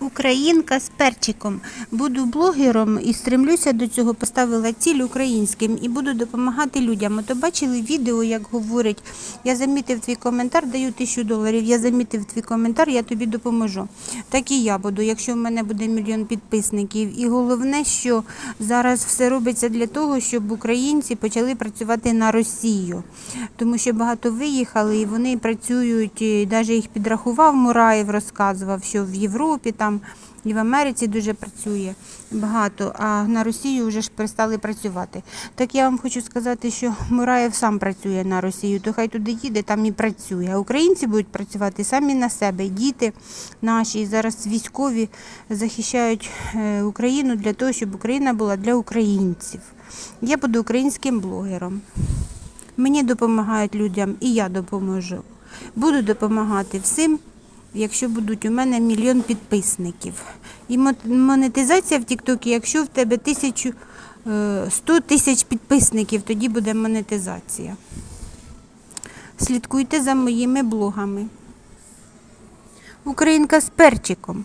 Українка з перчиком. Буду блогером і стремлюся до цього. Поставила ціль українським і буду допомагати людям. Ото бачили відео, як говорять, я замітив твій коментар, даю тисячу доларів. Я замітив твій коментар, я тобі допоможу. Так і я буду, якщо в мене буде мільйон підписників. І головне, що зараз все робиться для того, щоб українці почали працювати на Росію. Тому що багато виїхали і вони працюють, і навіть їх підрахував Мураєв, розказував, що в Європі там і в Америці дуже працює багато, а на Росію вже ж перестали працювати. Так я вам хочу сказати, що Мураєв сам працює на Росію, то хай туди їде, там і працює. А українці будуть працювати самі на себе. Діти наші зараз військові захищають е, Україну для того, щоб Україна була для українців. Я буду українським блогером. Мені допомагають людям, і я допоможу. Буду допомагати всім, якщо будуть у мене мільйон підписників. І монетизація в Тіктокі, якщо в тебе тисячу, е, 100 тисяч підписників, тоді буде монетизація. Слідкуйте за моїми блогами. Українка з перчиком.